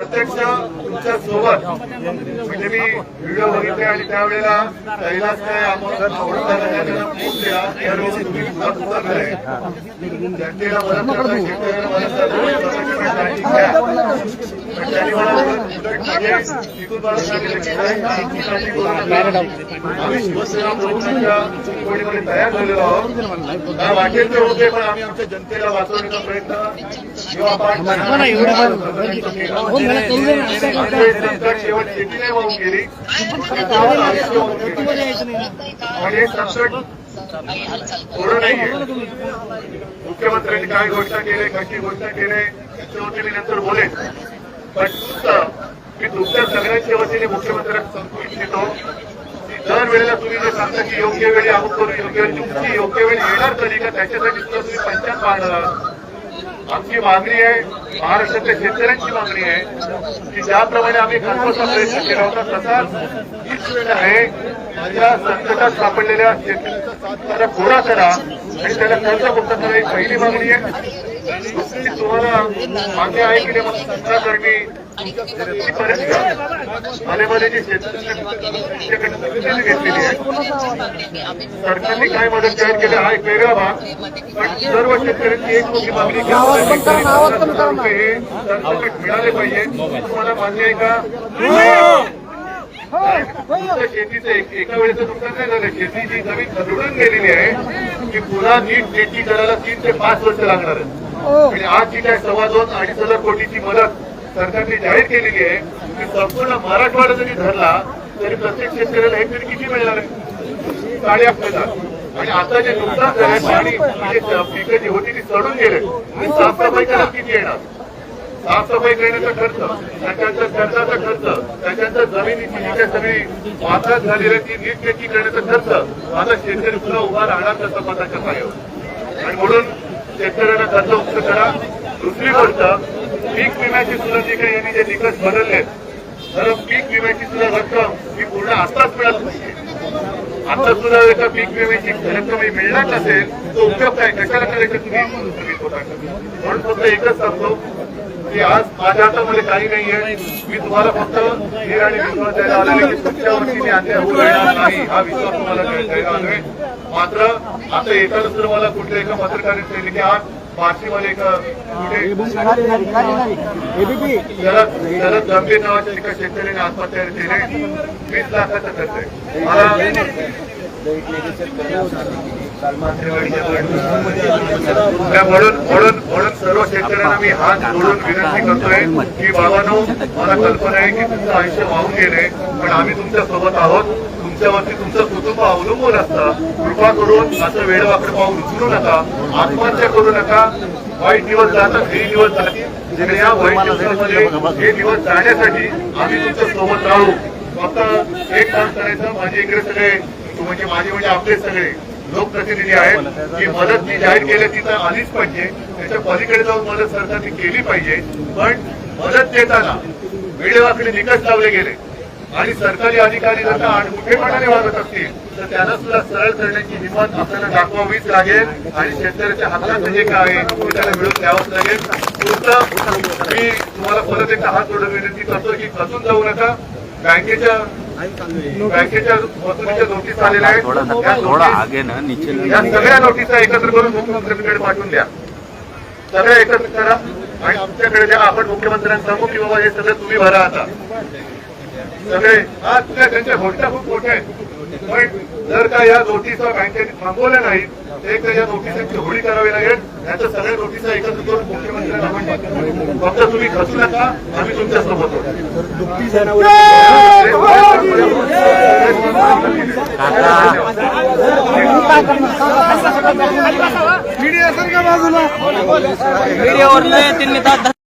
प्रत्यक्ष तुमच्यासोबत म्हणजे मी व्हिडिओ बघितले आणि त्यावेळेला कैलास काय फोन तुम्ही जनतेला करू आम्ही शिवसेना प्रमुखांच्या चळवळीमध्ये तयार झालेलो आहोत काय वाटेल ते होते पण आम्ही आमच्या जनतेला वाचवण्याचा प्रयत्न किंवा पाठ शेवट शेतीने वाहून गेली. शेतावर आयुष्य वाहून गेली. आणि हे संकट थोडं नाहीये. मुख्यमंत्र्यांनी काय घोषणा केली कशी घोषणा केली त्याच्यावरती मी नंतर बोलेन. पण नुसतं मी तुमच्या सगळ्यांच्या वतीने मुख्यमंत्र्यांना सांगू इच्छितो की दर वेळेला तुम्ही जे सांगता की योग्य वेळी अमुक करू योग्य वेळी तुमची योग्य वेळ येणार कधी का त्याच्यासाठी सुद्धा तुम्ही पंचायत पाहणार आहात. आमची मागणी आहे महाराष्ट्रातल्या शेतकऱ्यांची मागणी आहे की ज्याप्रमाणे आम्ही घरपोचा प्रयत्न केला होता तसाच हीच वेळ आहे. त्या संकटात सापडलेल्या शेतकऱ्याचा घोडा करा आणि त्याला कर्जमुक्त करा ही पहिली मागणी आहे. दुसरी तुम्हाला मान्य आहे की नाही मला जी घेतलेली आहे. सरकारने काय मदत जाहीर केली हा एक वेगळा भाग. पण सर्व शेतकऱ्यांची एक मोठी मागणी हे सरसकट मिळाले पाहिजे. तुम्हाला मान्य आहे का? तुमच्या शेतीचं एक- एका वेळेचं नुकसान नाही झालं. शेतीची जमीन खदडून गेलेली आहे की पुन्हा नीट शेती करायला तीन ते पाच वर्ष लागणार आहे आणि आज जी काय सव्वा दोन अडीच हजार कोटीची मदत सरकारने जाहीर केलेली आहे की संपूर्ण मराठवाडा जरी धरला तरी प्रत्येक शेतकऱ्याला हेक्टर किती मिळणार आहे? साडेआठ हजार आणि आता जे नुकसान झाले पाणी म्हणजे पिकं जी होती ती सडून गेले आणि साफसफाई करायला किती येणार? साफसफाई करण्याचा खर्च त्याच्यानंतर खर्चाचा खर्च त्याच्यानंतर जमिनीची जी काही सगळी वापरात झालेली आहे ती नीटनेटकी करण्याचा खर्च आता शेतकरी पुन्हा उभा राहणार त्या स्वतःच्या पायावर. आणि म्हणून शेतकऱ्यांना कर्ज मुक्त करा. दुसरी गोष्ट पीक विम्याची सुद्धा जे काही यांनी जे निकष बदलले तर पीक विम्याची सुद्धा रक्कम ही पूर्ण आताच मिळत नाही. आता सुद्धा एका पीक विम्याची रक्कम ही मिळणार नसेल तो उपयोग काय? कशाला करायचं तुम्ही? म्हणून फक्त एकच सांगतो की आज माझ्या हातामध्ये काही नाही आहे. मी तुम्हाला फक्त धीर आणि विश्वास द्यायला आलेले की तुमच्या वतीने अन्याय होऊ देणार नाही हा विश्वास तुम्हाला द्यायला आलोय मात्र आता येताना जर मला कुठल्या एका पत्रकाराने सांगितले की आज शरद गंभीर नावाच्या एका शेतकऱ्याने आत्महत्या केली. वीस लाखाचं खर्च आहे. म्हणून सर्व शेतकऱ्यांना मी हात जोडून विनंती करतोय की बाबांनो मला कल्पना आहे की तुमचं आयुष्य वाहून गेले पण आम्ही तुमच्यासोबत आहोत. तुमच्यावरती तुमचं कुटुंब अवलंबून असतं. कृपा करून असं वेळवाकडे पाहून उचलू नका. आत्महत्या करू नका. वाईट दिवस जातात हे दिवस जातील. या वाईट दिवसामध्ये हे दिवस जाण्यासाठी आम्ही तुमच्यासोबत राहू. फक्त एक काम करायचं. माझे इकडे सगळे म्हणजे माझे म्हणजे आपले सगळे लोकप्रतिनिधी आहेत. की मदत मी जाहीर केली ती तर आलीच पाहिजे. त्याच्या पलीकडे जाऊन मदत सरकारने केली पाहिजे. पण मदत देताना वेळेवाकडे निकष लावले गेले. आणि सरकारी अधिकारी जर का आडमुठेपणाने वागत असतील तर त्यांना सुद्धा सरळ करण्याची हिंमत आपल्याला दाखवावीच लागेल आणि शेतकऱ्याच्या हक्काचं जे काय आहे ते त्याला मिळवून द्यावंच लागेल. पुढचं मी तुम्हाला परत एकदा हात जोडून विनंती करतो की खचून जाऊ नका. बँकेच्या बँकेच्या वसुलीच्या नोटीस आलेल्या आहेत. या सगळ्या नोटिसा एकत्र करून मुख्यमंत्र्यांकडे पाठवून द्या. सगळ्या एकत्र करा. आणि आमच्याकडे द्या आपण मुख्यमंत्र्यांना सांगू की बाबा हे सगळं तुम्ही भरा आता. सगळे तुझ्या त्यांच्या घोषणा खूप मोठ्या आहेत. पण जर का या नोटिसा बँकेने थांबवल्या नाही तर एकदा या नोटिसांची होळी करावी लागेल. त्याच्या सगळ्या नोटिसा एकत्र करून मुख्यमंत्र्यांना. फक्त तुम्ही खचू नका आम्ही तुमच्यासोबत मीडियावर त्यांनी